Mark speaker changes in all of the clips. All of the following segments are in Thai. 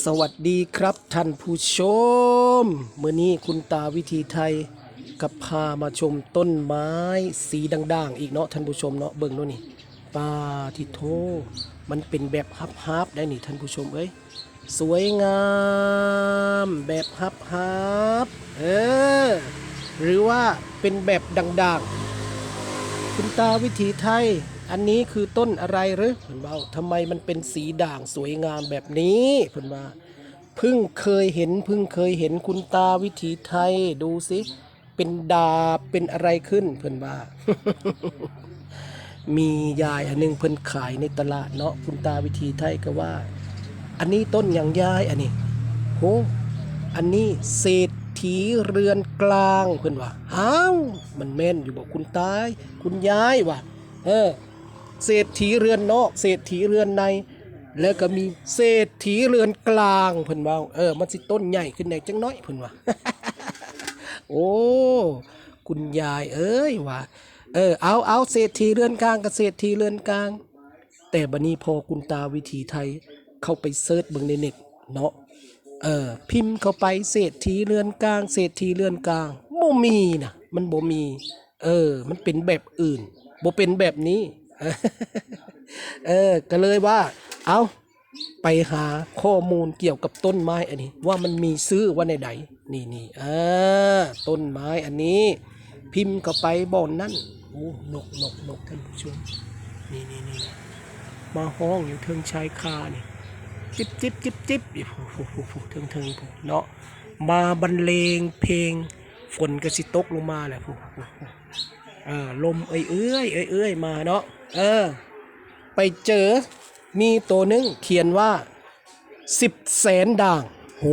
Speaker 1: สวัสดีครับท่านผู้ชมเมื่อนี้คุณตาวิธีไทยกับพามาชมต้นไม้สีด่างๆ อีกเนาะท่านผู้ชมเนาะเบิ่งเนาะนี่ปาทิโทมันเป็นแบบฮับๆได้นี่ท่านผู้ชมเอ้ยสวยงามแบบฮับๆเออหรือว่าเป็นแบบด่างๆ คุณตาวิถีไทย อันนี้คือต้นอะไรหรือเพิ่อนว่าทำไมมันเป็นสีด่างสวยงามแบบนี้เพิ่อนว่าเพิ่งเคยเห็นเพิ่งเคยเห็นคุณตาวิถีไทยดูสิเป็นดาบเป็นอะไรขึ้นเพิ่อนว่า มียายอันหนึงเพิ่นขายในตลาดเนาะคุณตาวิถีไทยก็ว่า อันนี้ต้นอย่างยายอันนี้โหอันนี้เศรษฐีเรือนกลางเพื่อนว่าอ้าวมันแม่นอยู่บอกคุณตาย คุณยายว่ะเออ เศรษฐีเรือนนอก เศรษฐีเรือนใน แล้วก็มีเศรษฐีเรือนกลางเพื่อนว่าเออมันสิต้นใหญ่ขึ้นในจังน้อยเพื่อนว่าโอ้คุณยายเอ้ยว่ะเออเอาเอาเศรษฐีเรือนกลางกับเศรษฐีเรือนกลาง แต่บัดนี้พอคุณตาวิถีไทยเข้าไปเซิร์ชเบิ่งในเน็ตเนาะเออพิมพ์เข้าไปเศรษฐีเรือนกลาง เศรษฐีเรือนกลางบ่มีนะมันบ่มี เออ มันเป็นแบบอื่นบ่เป็นแบบนี้ เออ ก็เลยว่า เอาไปหาข้อมูลเกี่ยวกับต้นไม้อันนี้ ว่ามันมีซื้อว่าในใดนี่นี่เออต้นไม้อันนี้ พิมพ์เข้าไปบ่อนนั่นโอ้นกนกนกท่านผู้ชมนี่นี่นี่มาห้องอยู่เทิงชายคาเนี่ยจิบจิบจิบจิบอยู่ฟูฟูฟูเทิงเทิงฟูเนาะมาบรรเลงเพลงฝนก็สิตกลงมาแหละฟูฟูฟูเออลมเอ้ยเอ้ยเอ้ยเอ้ยมาเนาะ เออ ไปเจอมีตัวหนึงเขียนว่าสิบแสนด่าง โห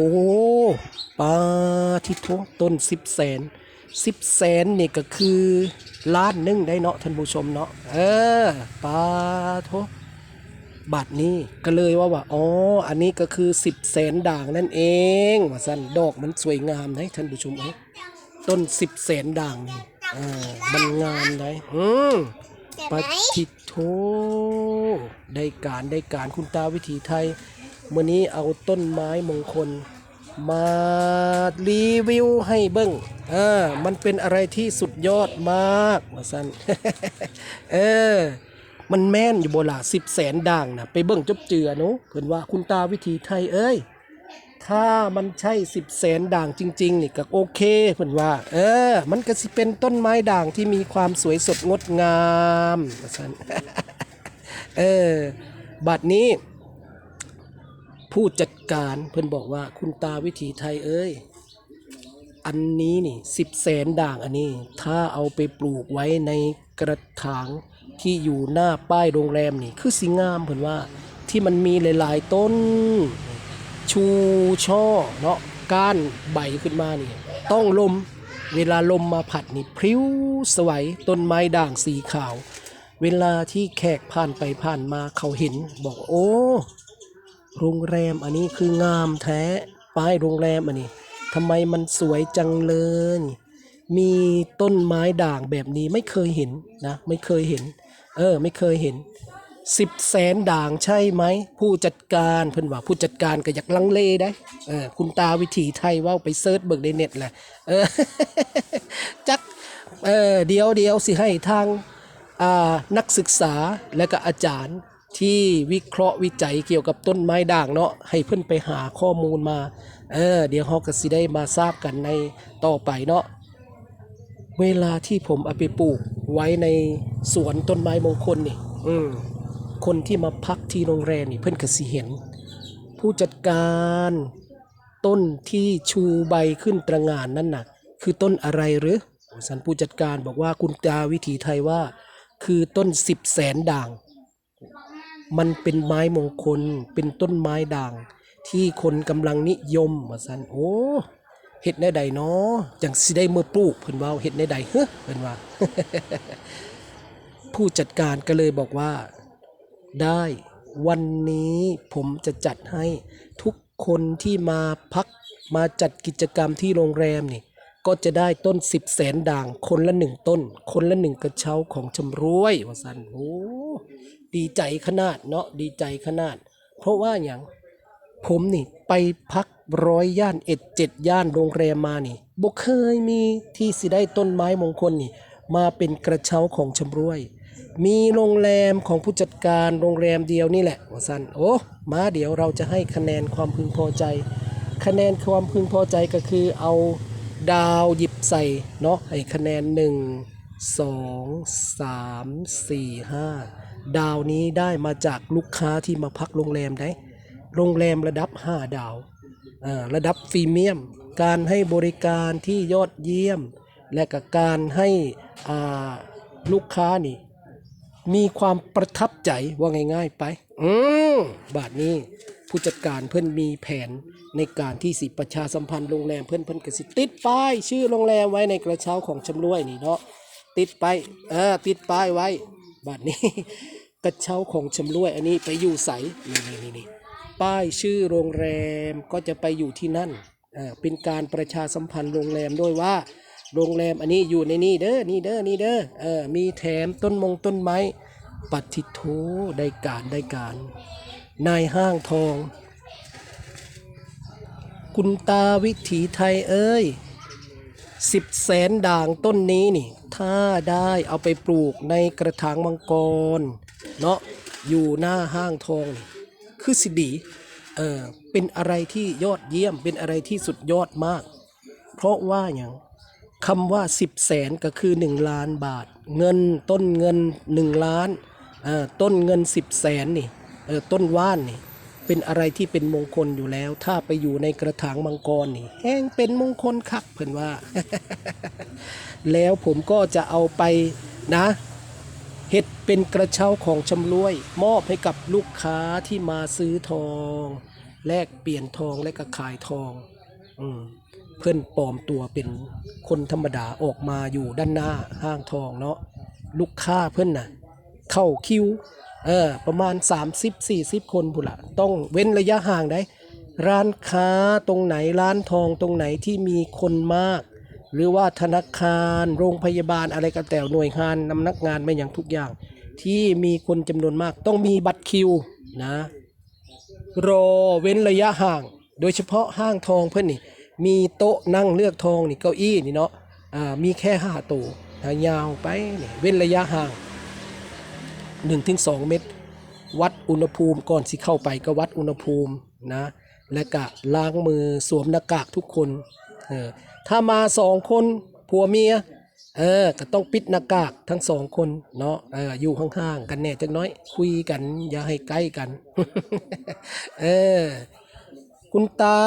Speaker 1: ปาทิโทต้นสิบแสนสิบแสนนี่ก็คือล้านหนึ่งได้เนาะท่านผู้ชมเนาะเออปาโทบัตรนี้ก็เลยว่าว่าอ๋ออันนี้ก็คือสิบแสนด่างนั่นเองว่าสั้นดอกมันสวยงามนะท่านผู้ชมเอ้ต้นสิบแสนด่างนี่อ่ามันงามเลยอืม ปฏิโทได้การได้การคุณตาวิถีไทยเมื่อนี้เอาต้นไม้มงคล มารีวิวให้เบิ้งอ่ามันเป็นอะไรที่สุดยอดมากว่าสั้นเออ มันแม่นอยู่โบล่ะสิบแสนด่างนะไปเบิ่งจบเจือนูเพิ่อนว่าคุณตาวิถีไทยเอ้ย ถ้ามันใช่สิบแสนด่างจริง ๆ นี่ก็โอเคเพิ่นว่า เออ มันก็สิเป็นต้นไม้ด่างที่มีความสวยสดงดงามสันเออ บัดนี้ ผู้จัดการเพิ่นบอกว่าคุณตาวิถีไทยเอ้ย อันนี้นี่สิบแสนด่างอันนี้ ถ้าเอาไปปลูกไว้ในกระถางที่อยู่หน้าป้ายโรงแรมนี่ คือสิงามเพิ่นว่าที่มันมีหลาย ๆ ต้น ชูช่อเนาะก้านใบขึ้นมานี่ต้องลมเวลาลมมาผัดนี่พริ้วสวยต้นไม้ด่างสีขาว เวลาที่แขกผ่านไปผ่านมาเขาเห็น บอกโอ้โรงแรมอันนี้คืองามแท้ป้ายโรงแรมอันนี้ทำไมมันสวยจังเลย มีต้นไม้ด่างแบบนี้ไม่เคยเห็นนะ ไม่เคยเห็น เออ ไม่เคยเห็น สิบแสนด่างใช่ไหม ผู้จัดการเพิ่นว่าผู้จัดการก็อยากลังเลได้เออคุณตาวิถีไทยว่าไปเซิร์ชเบิกในเน็ตแหละเออจักเออเดียวเดียวสิให้ทางอ่านักศึกษาและก็อาจารย์ที่วิเคราะห์วิจัยเกี่ยวกับต้นไม้ด่างเนาะให้เพื่อนไปหาข้อมูลมา เออ เดี๋ยวเราก็สิได้มาทราบกันในต่อไปเนาะเวลาที่ผมเอาไปปลูกไว้ในสวนต้นไม้มงคลนี่ อืม คนที่มาพักที่โรงแรมนี่เพื่อนก็สิเห็น ผู้จัดการต้นที่ชูใบขึ้นตระงานนั่นน่ะ คือต้นอะไรหรือสันผู้จัดการบอกว่าคุณตาวิถีไทยว่า คือต้นสิบแสนด่าง มันเป็นไม้มงคลเป็นต้นไม้ด่าง ที่คนกำลังนิยมว่าสันโอ้เห็ดในใดเนาะจังสิได้เมือปลูกเพิ่นว่าเห็ดในใดเฮ้อเพิ่นว่า ผู้จัดการก็เลยบอกว่า ได้ วันนี้ผมจะจัดให้ทุกคนที่มาพักมาจัดกิจกรรมที่โรงแรมนี่ ก็จะได้ต้นสิบแสนด่าง คนละหนึ่งต้น คนละหนึ่งกระเช้าของชำรวยว่าสันโอ้ดีใจขนาดเนาะดีใจขนาด เพราะว่าอย่างผมนี่ไปพักร้อยย่านเอ็ดเจ็ดย่านโรงแรมมานี่บ่เคยมีที่สิได้ต้นไม้มงคลนี่ มาเป็นกระเช้าของชำรวย มีโรงแรมของผู้จัดการโรงแรมเดียวนี่แหละว่าสันโอ้มาเดี๋ยวเราจะให้คะแนนความพึงพอใจ คะแนนความพึงพอใจก็คือเอาดาวหยิบใส่เนาะให้คะแนน 1 2 3 4 5 ดาวนี้ได้มาจากลูกค้าที่มาพักโรงแรมได้ โรงแรมระดับ 5 ดาวาระดับพรีเมียม การให้บริการที่ยอดเยี่ยม และกับการให้ลูกค้านี่ มีความประทับใจว่าง่าย ๆไป อืมบาทนี้ผู้จัดการเพิ่นมีแผนในการที่สิประชาสัมพันธ์โรงแรมเพิ่นเพิ่นก็สิติดป้ายชื่อโรงแรมไว้ในกระเช้าของชำร่วยนี่เนาะติดไปเออติดป้ายไว้ บาทนี้กระเช้าของชำร่วยอันนี้ไปอยู่ใสนี่นี่นี่นี่ป้ายชื่อโรงแรมก็จะไปอยู่ที่นั่นเออเป็นการประชาสัมพันธ์โรงแรมด้วยว่า โรงแรมอันนี้อยู่ในนี่เด้อนี่เด้อนี่เด้อเออมีแถมต้นมงต้นไม้ปัติโทได้การได้การนายห้างทอง คุณตาวิถีไทยเอ้ยสิบแสนด่างต้นนี้นี่ ถ้าได้เอาไปปลูกในกระถางมังกร เนาะอยู่หน้าห้างทองนี่คือสิดีเออเป็นอะไรที่ยอดเยี่ยมเป็นอะไรที่สุดยอดมาก เพราะว่าอย่าง คำว่า 10แสนก็คือ 1 ล้านบาท เงินต้นเงิน 1 ล้านเอ่อต้นเงิน 10แสนนี่เออต้นว่านนี่เป็นอะไรที่เป็นมงคลอยู่แล้ว ถ้าไปอยู่ในกระถางมังกรนี่แห้งเป็นมงคลคักเพิ่นว่า แล้วผมก็จะเอาไปนะเฮ็ดเป็นกระเช้าของชำรวย มอบให้กับลูกค้าที่มาซื้อทอง แลกเปลี่ยนทองและก็ขายทอง อืม เพื่อนปลอมตัวเป็นคนธรรมดาออกมาอยู่ด้านหน้าห้างทองเนาะลูกค้าเพื่อนน่ะเข้าคิวเออประมาณ 30-40 คนพุ่นละต้องเว้นระยะห่างได้ร้านค้าตรงไหนร้านทองตรงไหนที่มีคนมาก หรือว่าธนาคารโรงพยาบาลอะไรก็แต่หน่วยงานนำนักงานไม่อย่างทุกอย่าง ที่มีคนจำนวนมากต้องมีบัตรคิวนะรอเว้นระยะห่าง โดยเฉพาะห้างทองเพื่อนนี่ มีโต๊ะนั่งเลือกทองนี่เก้าอี้นี่เนาะอ่ามีแค่ห้าตัวนะยาวไปนี่เว้นระยะห่าง 1-2ถึงเมตร วัดอุณหภูมิก่อนสิเข้าไปก็วัดอุณหภูมินะและกะล้างมือสวมหน้ากากทุกคนเออถ้ามาสองคนผัวเมียเออก็ต้องปิดหน้ากากทั้งสองคนเนาะเอออยู่ห่างๆกันแน่จักน้อย คุยกันอย่าให้ใกล้กัน เออ คุณตา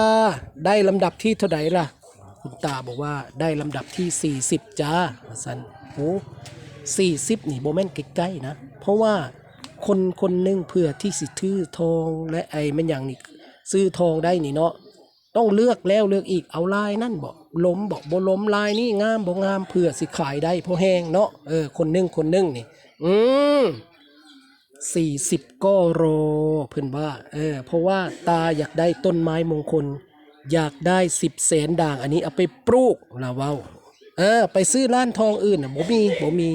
Speaker 1: ได้ลำดับที่เท่าไหร่ล่ะ คุณตาบอกว่าได้ลำดับที่ 40จ้าสันโอ้สี่สิบนี่โบแมนใกล้ๆนะ เพราะว่าคนคนหนึ่งเพื่อที่สิถือทองและไอ้มันอย่างนี่ซื้อทองได้นี่เนาะต้องเลือกแล้วเลือกอีกเอาลายนั่นบอกล้มบอกบ่ล้มลายนี่งามบ่งามเพื่อสิขายได้เพราะแห้งเนาะเออคนหนึ่งคนหนึ่งนี่ อืม สี่สิบก็รอเพื่อนว่าเออเพราะว่าตาอยากได้ต้นไม้มงคล อยากได้สิบแสนด่างอันนี้เอาไปปลูกละเว้าเออไปซื้อร้านทองอื่นน่ะบ่มีบ่มี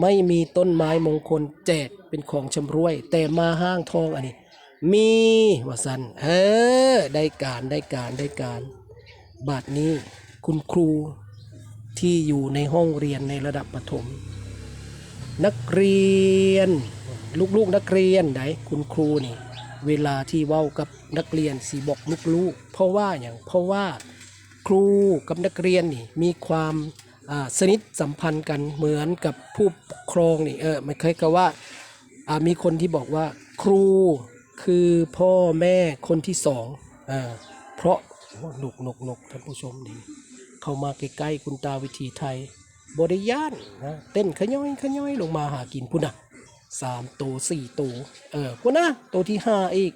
Speaker 1: ไม่มีต้นไม้มงคลแจกเป็นของชำรวย แต่มาห้างทองอันนี้ มีว่าสันเออได้การได้การได้การบาทนี้คุณครูที่อยู่ในห้องเรียนในระดับประถม นักเรียน ลูกๆนักเรียนไหนคุณครูนี่เวลาที่เว้ากับนักเรียนสีบอกลูกๆเพราะว่าอย่างเพราะว่าครูกับนักเรียนนี่มีความสนิทสัมพันธ์กันเหมือนกับผู้ปกครองนี่เออมันเคยกับว่าอ่ามีคนที่บอกว่าครูคือพ่อแม่คนที่สองอ่าเพราะหนุกหนุกหนุกท่านผู้ชมดี เข้ามาใกล้ๆคุณตาวิธีไทยบริยานนะเต้นขย้อยขย้อยลงมาหากินพุ่นนะ สามตัวสี่ตัวเออพุ่นนะตัวที่ห้าอีก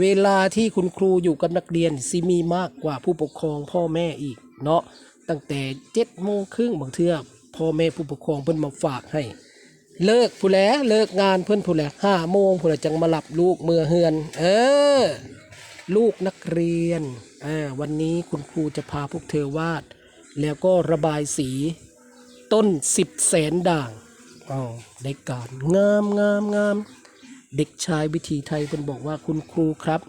Speaker 1: เวลาที่คุณครูอยู่กับนักเรียนสิมีมากกว่าผู้ปกครองพ่อแม่อีก เนาะตั้งแต่เจ็ดโมงครึ่งบางเทื่อพ่อแม่ผู้ปกครองเพิ่นมาฝากให้ เลิกผู้แลเลิกงานเพิ่นผู้แลห้าโมงผู้แลจังมาหลับลูกเมื่อเฮือน เออ ลูกนักเรียนอ่าวันนี้คุณครูจะพาพวกเธอวาด แล้วก็ระบายสี ต้นสิบแสนด่าง อ๋อได้การงามงามงามเด็กชายวิถีไทยเพิ่นบอกว่าคุณครูครับ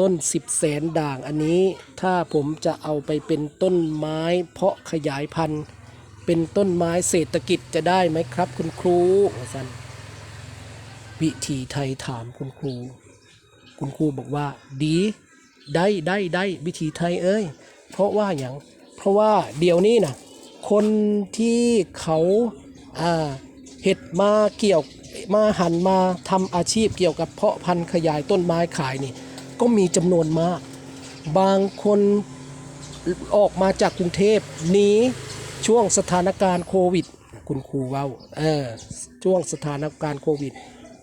Speaker 1: ต้นสิบแสนด่างอันนี้ ถ้าผมจะเอาไปเป็นต้นไม้เพาะขยายพันธุ์ เป็นต้นไม้เศรษฐกิจจะได้ไหมครับ คุณครูว่าซั่นวิถีไทยถามคุณครู คุณครูบอกว่า ดีได้ได้ได้วิถีไทยเอ้ย เพราะว่าอย่างเพราะว่าเดี๋ยวนี้นะคนที่เขา เห็ดมาเกี่ยวมาหันมาทำอาชีพเกี่ยวกับเพาะพันธุ์ขยายต้นไม้ขายนี่ก็มีจำนวนมาก บางคนออกมาจากกรุงเทพหนีช่วงสถานการณ์โควิด คุณครูเว้าเออช่วงสถานการณ์โควิด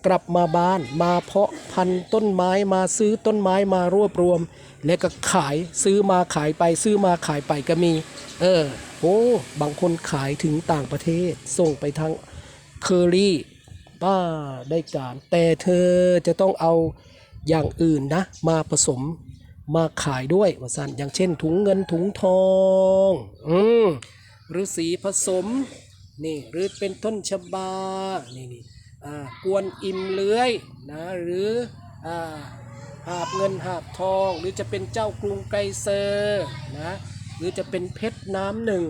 Speaker 1: กลับมาบ้านมาเพาะพันธุ์ต้นไม้มาซื้อต้นไม้มารวบรวม แล้วก็ขายซื้อมาขายไปซื้อมาขายไปก็มี เออโอ้บางคนขายถึงต่างประเทศ ส่งไปทางเคอรี่ป้าได้การ แต่เธอจะต้องเอาอย่างอื่นนะ มาผสมมาขายด้วยว่าสันอย่างเช่นถุงเงินถุงทองอืมหรือสีผสมนี่หรือเป็นต้นชบานี่นี่อ่ากวนอิมเลื้อยนะหรืออ่า หาบเงินหาบทอง หรือจะเป็นเจ้ากรุงไกรเซอร์นะหรือจะเป็นเพชรน้ำหนึ่ง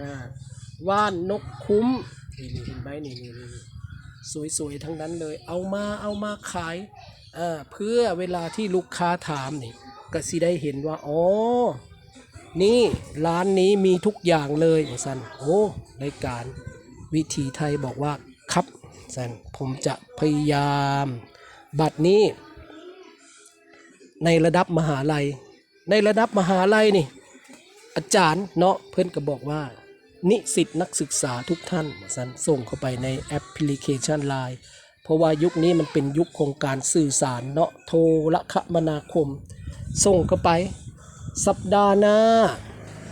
Speaker 1: นะว่านนกคุ้มนี่นี่เห็นไหมนี่นี่นี่สวยๆทั้งนั้นเลย เอามาเอามาขายอ่าเพื่อเวลาที่ลูกค้าถามนี่ก็สิได้เห็นว่าอ๋อนี่ร้านนี้มีทุกอย่างเลยสันโอ้รายการวิถีไทยบอกว่าครับสันผมจะพยายาม บัตรนี้ ในระดับมหาลัย ในระดับมหาลัยนี่ อาจารย์เนาะเพื่อนก็บอกว่า นิสิตนักศึกษาทุกท่านสันส่งเข้าไปในแอปพลิเคชัน Line เพราะว่ายุคนี้มันเป็นยุคของการสื่อสารเนาะโทรคมนาคม ส่งเข้าไป สัปดาห์หน้า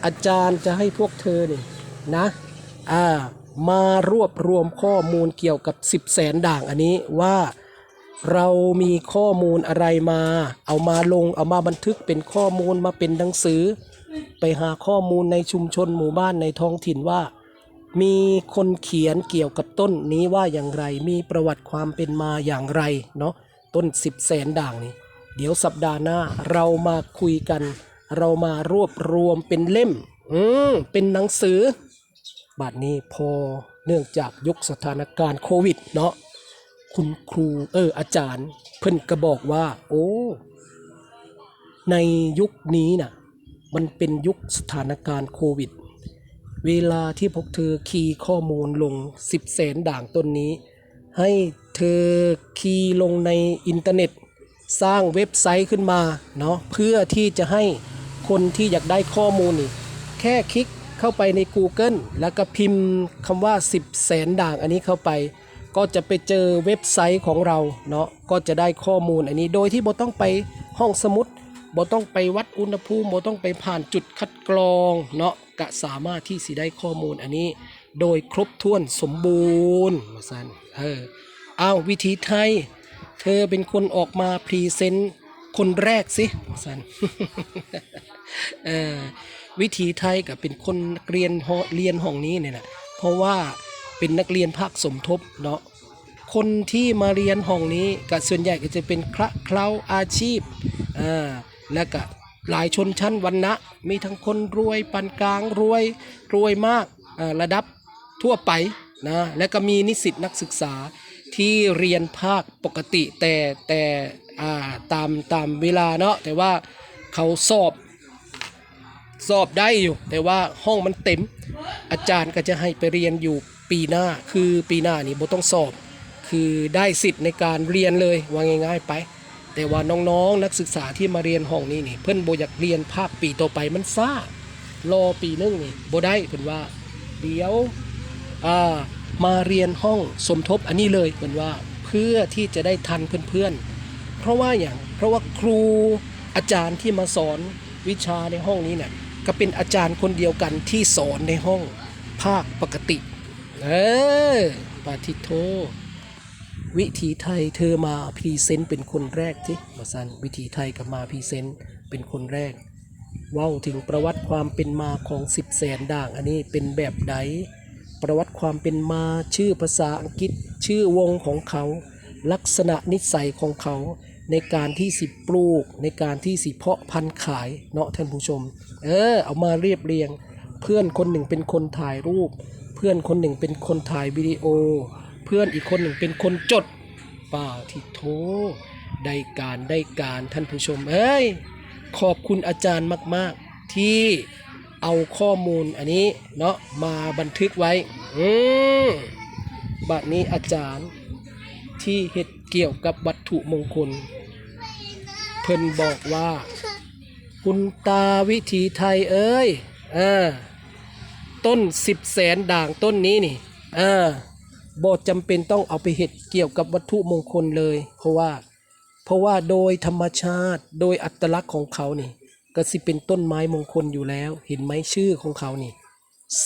Speaker 1: อาจารย์จะให้พวกเธอนี่นะอ่ามารวบรวมข้อมูลเกี่ยวกับ 10 แสนด่างอันนี้ว่า เรามีข้อมูลอะไรมา เอามาลงเอามาบันทึกเป็นข้อมูลมาเป็นหนังสือ ไปหาข้อมูลในชุมชนหมู่บ้านในท้องถิ่นว่า มีคนเขียนเกี่ยวกับต้นนี้ว่าอย่างไร มีประวัติความเป็นมาอย่างไรเนาะต้น10แสนด่างนี่เดี๋ยวสัปดาห์หน้าเรามาคุยกัน เรามารวบรวมเป็นเล่ม อืมเป็นหนังสือ บาดนี้พอเนื่องจากยุคสถานการณ์โควิดเนาะ คุณครูเอออาจารย์ เพิ่นก็บอกว่า โอ้ ในยุคนี้น่ะมันเป็นยุคสถานการณ์โควิด เวลาที่พวกเธอคีย์ข้อมูลลง10แสนด่างต้นนี้ ให้เธอคีย์ลงในอินเทอร์เน็ต สร้างเว็บไซต์ขึ้นมาเนาะเพื่อที่จะให้คนที่อยากได้ข้อมูลนี่แค่คลิกเข้าไปใน Google แล้วก็พิมพ์คำว่า 10แสนด่างอันนี้เข้าไป ก็จะไปเจอเว็บไซต์ของเราเนาะก็จะได้ข้อมูลอันนี้ โดยที่บ่ต้องไปห้องสมุดบ่ต้องไปวัดอุณหภูมิบ่ต้องไปผ่านจุดคัดกรองเนาะก็สามารถที่สิได้ข้อมูลอันนี้ โดยครบถ้วนสมบูรณ์ว่าซันเออเอาวิธีไทย เธอเป็นคนออกมาพรีเซนต์คนแรกสิสันเออวิถีไทยกับเป็นคนเรียนเรียนห้องนี้เนี่ยนะเพราะว่า เป็นนักเรียนภาคสมทบเนาะคนที่มาเรียนห้องนี้ก็ส่วนใหญ่ก็จะเป็นคละเคล้าอาชีพอ่าแล้วก็หลายชนชั้นวรรณะ มีทั้งคนรวยปานกลางรวยรวยมากอ่าระดับทั่วไปนะและก็มีนิสิตนักศึกษาที่เรียนภาคปกติแต่แต่อ่าตามตามเวลาเนาะแต่ว่าเขาสอบสอบได้อยู่ แต่ว่าห้องมันเต็ม อาจารย์ก็จะให้ไปเรียนอยู่ ปีหน้าคือปีหน้านี่บ่ต้องสอบ คือได้สิทธิ์ในการเรียนเลยว่าง่าย ๆไป แต่ว่าน้องๆนักศึกษาที่มาเรียนห้องนี้นี่ เพื่อนโบอยากเรียนภาคปีต่อไปมันซ่ารอปีนึงนี่โบได้เพื่อนว่าเดี๋ยวอ่ามาเรียนห้องสมทบอันนี้เลยเหมือนว่าเพื่อที่จะได้ทันเพื่อนๆ เพราะว่าอย่างเพราะว่าครูอาจารย์ที่มาสอนวิชาในห้องนี้เนี่ยก็เป็นอาจารย์คนเดียวกันที่สอนในห้องภาคปกติ เออปาทิโท วิถีไทยเธอมาพรีเซนต์เป็นคนแรกที่มาสันวิถีไทยกับมาพรีเซนต์เป็นคนแรกเว้าถึงประวัติความเป็นมาของสิบแสนด่าง อันนี้เป็นแบบใดประวัติความเป็นมาชื่อภาษาอังกฤษ ชื่อวงของเขา ลักษณะนิสัยของเขา ในการที่สิปลูก ในการที่สิเพาะพันธุ์ขายเนาะท่านผู้ชม เออ เอามาเรียบเรียง เพื่อนคนหนึ่งเป็นคนถ่ายรูป พื่อนคนหนึ่งเป็นคนถ่ายวิดีโอ เพื่อนอีกคนหนึ่งเป็นคนจดป่าที่โทได้การได้การท่านผู้ชมเอ้ยขอบคุณอาจารย์มาก ๆ ที่เอาข้อมูลอันนี้เนาะมาบันทึกไว้ อืมบัดนี้อาจารย์ที่เฮ็ดเกี่ยวกับวัตถุมงคล เพิ่นบอกว่า คุณตาวิถีไทยเอ้ย เออ ต้นสิบแสนด่างต้นนี้นี่เออบอจำเป็นต้องเอาไปเห็ดเกี่ยวกับวัตถุมงคลเลย เพราะว่า เพราะว่าโดยธรรมชาติโดยอัตลักษณ์ของเขานี่ก็สิเป็นต้นไม้มงคลอยู่แล้ว เห็นไหมชื่อของเขานี่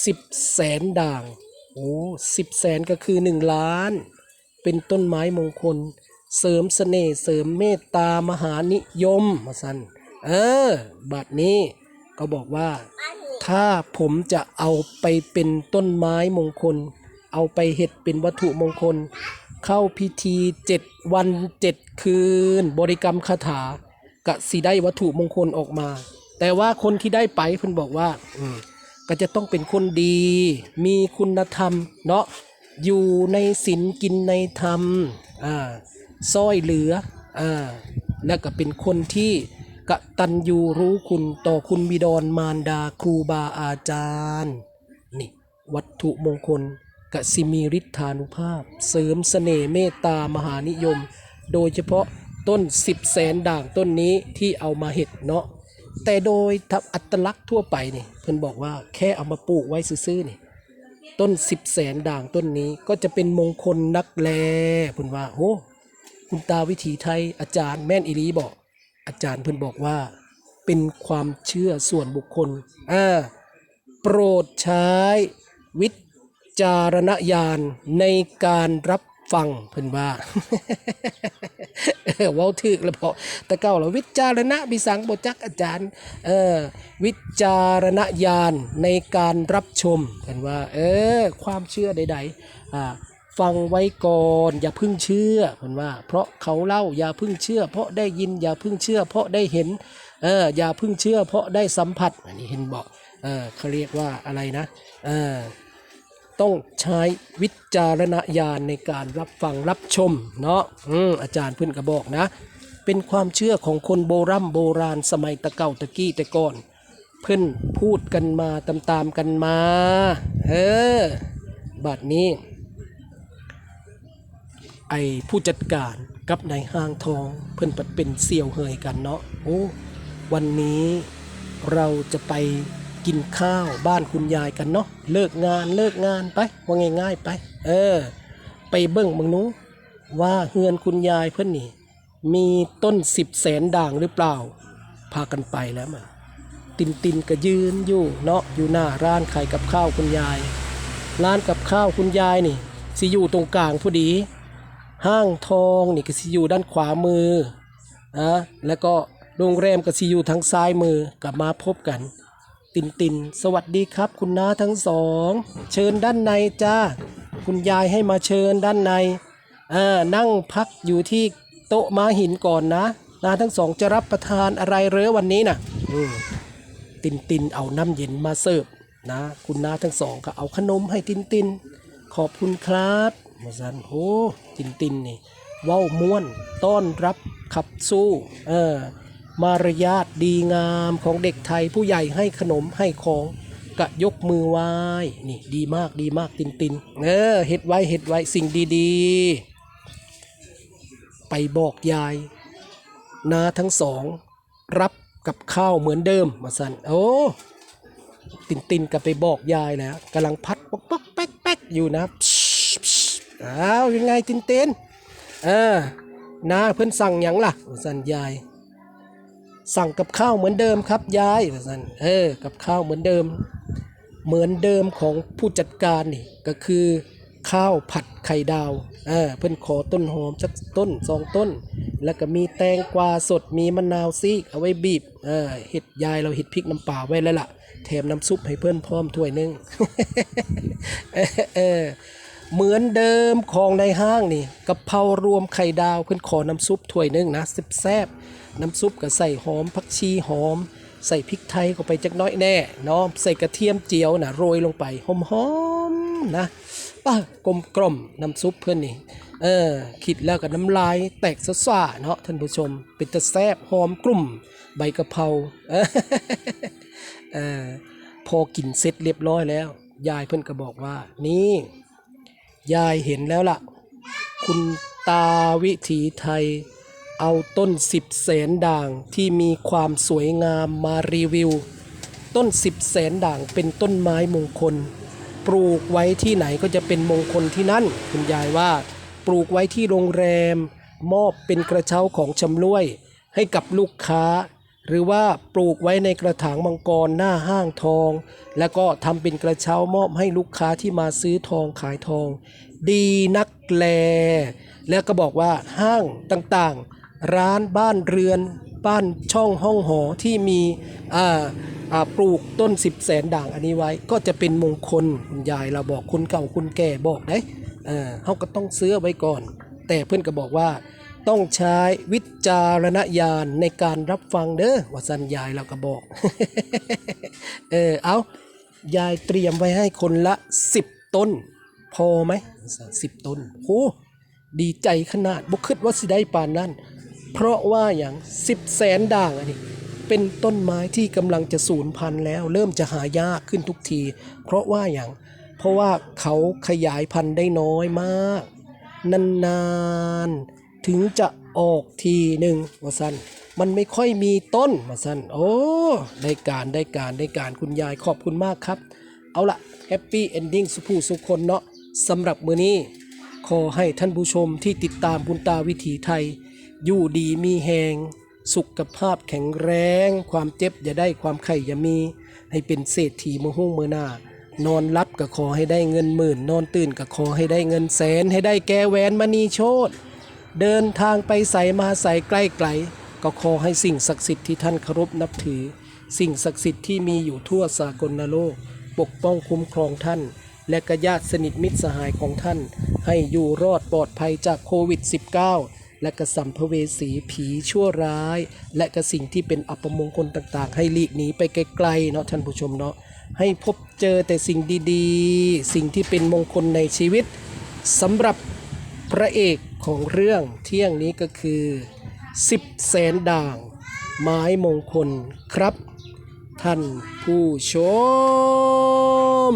Speaker 1: สิบแสนด่างโอ้สิบแสนก็คือหนึ่งล้าน เป็นต้นไม้มงคล เสริมเสน่ห์เสริมเมตตามหานิยมมาสันเออบัดนี้ก็บอกว่า ถ้าผมจะเอาไปเป็นต้นไม้มงคล เอาไปเห็ดเป็นวัตถุมงคล เข้าพิธีเจ็ดวันเจ็ดคืน บริกรรมคาถากะสิได้วัตถุมงคลออกมา แต่ว่าคนที่ได้ไปเพิ่นบอกว่าอืมก็จะต้องเป็นคนดี มีคุณธรรม เนาะอยู่ในศีลกินในธรรมอ่าซอยเหลืออ่าแล้วก็เป็นคนที่ กตัญญูรู้คุณต่อคุณบิดรมารดาครูบาอาจารย์ นี่ วัตถุมงคลกสิมีฤทธานุภาพ เสริมเสน่ห์เมตตามหานิยม โดยเฉพาะต้นสิบแสนด่างต้นนี้ที่เอามาเห็ดเนาะแต่โดยทับอัตลักษณ์ทั่วไปนี่เพิ่นบอกว่าแค่เอามาปลูกไว้ซื่อๆนี่ต้นสิบแสนด่างต้นนี้ก็จะเป็นมงคลนักแลเพิ่นว่าโอ้คุณตาวิถีไทยอาจารย์แม่นอีหลีบอก อาจารย์เพิ่นบอกว่า เป็นความเชื่อส่วนบุคคลอ่าโปรดใช้วิจารณญาณในการรับฟังเพิ่นว่าเว้าถึกแล้วพอแต่เก้าเราวิจารณะบิสังบจักอาจารย์เออวิจารณญาณในการรับชมเพิ่นว่า เออ ความเชื่อใดๆอ่า ฟังไว้ก่อนอย่าพึ่งเชื่อเพิ่นว่า เพราะเขาเล่าอย่าพึ่งเชื่อ เพราะได้ยินอย่าพึ่งเชื่อ เพราะได้เห็นเอออย่าพึ่งเชื่อ เพราะได้สัมผัสอันนี้เห็นบอกเออเขาเรียกว่าอะไรนะเออต้องใช้วิจารณญาณในการรับฟังรับชมเนาะอืมอาจารย์เพื่อนก็บอกนะ เป็นความเชื่อของคนโบรโบราณสมัยตะเก่าตะกี้แต่ก่อน เพื่อนพูดกันมาตามๆกันมาเออบัดนี้ ไอผู้จัดการกับนายห้างทองเพื่อนปัดเป็นเสี่ยวเหยกันเนาะโอ้วันนี้เราจะไปกินข้าวบ้านคุณยายกันเนาะเลิกงานเลิกงานไปว่าง่ายๆไป เออ ไปเบิ่งเบิ่งนู้ว่าเฮือนคุณยายเพื่อนนี่ มีต้นสิบแสนด่างหรือเปล่า พากันไปแล้วมันตินตินก็ยืนอยู่เนาะอยู่หน้าร้านขายกับข้าวคุณยาย ร้านกับข้าวคุณยายนี่สิอยู่ตรงกลางพอดี ห้างทองนี่ก็สิอยู่ด้านขวามือนะแล้วก็โรงแรมก็สิอยู่ทางซ้ายมือกลับมาพบกัน ตินตินสวัสดีครับ คุณน้าทั้งสอง เชิญด้านในจ้าคุณยายให้มาเชิญด้านในอ่านั่งพักอยู่ที่โต๊ะม้าหินก่อนนะน้าทั้งสองจะรับประทานอะไรเรือวันนี้น่ะตินตินเอาน้ำเย็นมาเสิร์ฟนะ คุณน้าทั้งสองก็เอาขนมให้ตินตินขอบคุณครับ มาสันโอ้ตินตินนี่เว้าม่วนต้อนรับขับสู้เออมารยาทดีงามของเด็กไทยผู้ใหญ่ให้ขนมให้ของกะยกมือไหว้นี่ดีมากดีมากตินตินเออเฮ็ดไว้เฮ็ดไว้สิ่งดีๆ ไปบอกยายนาทั้งสอง รับกับข้าวเหมือนเดิมมาสันโอ้ตินตินก็ไปบอกยายแล้วกำลังพัดป๊อกป๊อกแป๊กแป๊กอยู่นะ อ้าวยังไงตินเตินเออนาเพิ่นสั่งหยังล่ะสันยาย สั่งกับข้าวเหมือนเดิมครับยายสันเออกับข้าวเหมือนเดิม เหมือนเดิมของผู้จัดการนี่ก็คือข้าวผัดไข่ดาวเออเพิ่นขอต้นหอมสักต้นสองต้น แล้วก็มีแตงกวาสดมีมะนาวซีกเอาไว้บีบเออเห็ดยายเราเห็ดพริกน้ำปลาไว้แล้วล่ะแถมน้ำซุปให้เพื่อนพร้อมถ้วยนึงเออ เหมือนเดิมของในห้างนี่กะเพรารวมไข่ดาวเพิ่นขอน้ำซุปถ้วยหนึงนะแซ่บๆน้ำซุปก็ใส่หอมผักชีหอม ใส่พริกไทยเข้าไปจักน้อยแน่เนาะใส่กระเทียมเจียวนะโรยลงไปหอมๆนะป้ากลมกลมน้ำซุปเพื่อนนี่เออคิดแล้วก็น้ำลายแตกสะสะเนาะท่านผู้ชม เป็นตะแซบหอมกลุ่ม ใบกะเพราเออพอกินเสร็จเรียบร้อยแล้ว ยายเพื่อนก็บอกว่านี่ ยายเห็นแล้วล่ะ คุณตาวิถีไทย เอาต้นสิบแสนด่างที่มีความสวยงามมารีวิว ต้นสิบแสนด่างเป็นต้นไม้มงคล ปลูกไว้ที่ไหนก็จะเป็นมงคลที่นั่น คุณยายว่า ปลูกไว้ที่โรงแรม มอบเป็นกระเช้าของชำร่วย ให้กับลูกค้า หรือว่าปลูกไว้ในกระถางมังกรหน้าห้างทอง แล้วก็ทำเป็นกระเช้ามอบให้ลูกค้าที่มาซื้อทองขายทอง ดีนักแล แล้วก็บอกว่าห้างต่างๆ ร้านบ้านเรือน บ้านช่องห้องหอที่มีอ่าอ่าปลูกต้นสิบแสนด่างอันนี้ไว้ก็จะเป็นมงคลคุณยายเราบอกคนเก่าคนแก่บอกได้เออเขาก็ต้องซื้อไว้ก่อน แต่เพื่อนก็บอกว่า ต้องใช้วิจารณญาณในการรับฟังเด้อว่าสันยายเราก็บอก เออเอายายเตรียมไว้ให้คนละสิบต้น พอไหมสิบต้นโหดีใจขนาดบุคิดว่าสิได้ปานนั้นเพราะว่าอย่างสิบแสนด่างอันนี้เป็นต้นไม้ที่กำลังจะสูญพันธุ์แล้ว เริ่มจะหายากขึ้นทุกที เพราะว่าอย่างเพราะว่าเขาขยายพันธุ์ได้น้อยมาก นานๆ ถึงจะออกทีหนึ่งว่าสันมันไม่ค่อยมีต้นว่าสันโอ้ได้การได้การได้การคุณยายขอบคุณมากครับ เอาละแฮปปี้เอนดิ้งสุผู้สุคนเนาะสำหรับมือนี้ขอให้ท่านผู้ชมที่ติดตามบุญตาวิถีไทย อยู่ดีมีแหงสุขภาพแข็งแรง ความเจ็บอย่าได้ความไข่อย่ามี ให้เป็นเศรษฐีมือหุ้งมือหน้านอนรับก็ขอให้ได้เงินหมื่น นอนตื่นก็ขอให้ได้เงินแสน ให้ได้แก้แหวนมณีโชต เดินทางไปใส่มาใส่ใกล้ไกล ก็ขอให้สิ่งศักดิ์สิทธิ์ที่ท่านเคารพนับถือ สิ่งศักดิ์สิทธิ์ที่มีอยู่ทั่วสากลนโลก ปกป้องคุ้มครองท่าน และกญาติสนิทมิตรสหายของท่าน ให้อยู่รอดปลอดภัยจากโควิด -19 และกระสัมภเวสีผีชั่วร้าย และกระสิ่งที่เป็นอัปมงคลต่างๆ ให้หลีกหนีไปไกลๆเนาะท่านผู้ชมเนาะให้พบเจอแต่สิ่งดีๆ สิ่งที่เป็นมงคลในชีวิตสำหรับ พระเอกของเรื่องเที่ยงนี้ก็คือสิบแสนด่าง ไม้มงคลครับ ท่านผู้ชม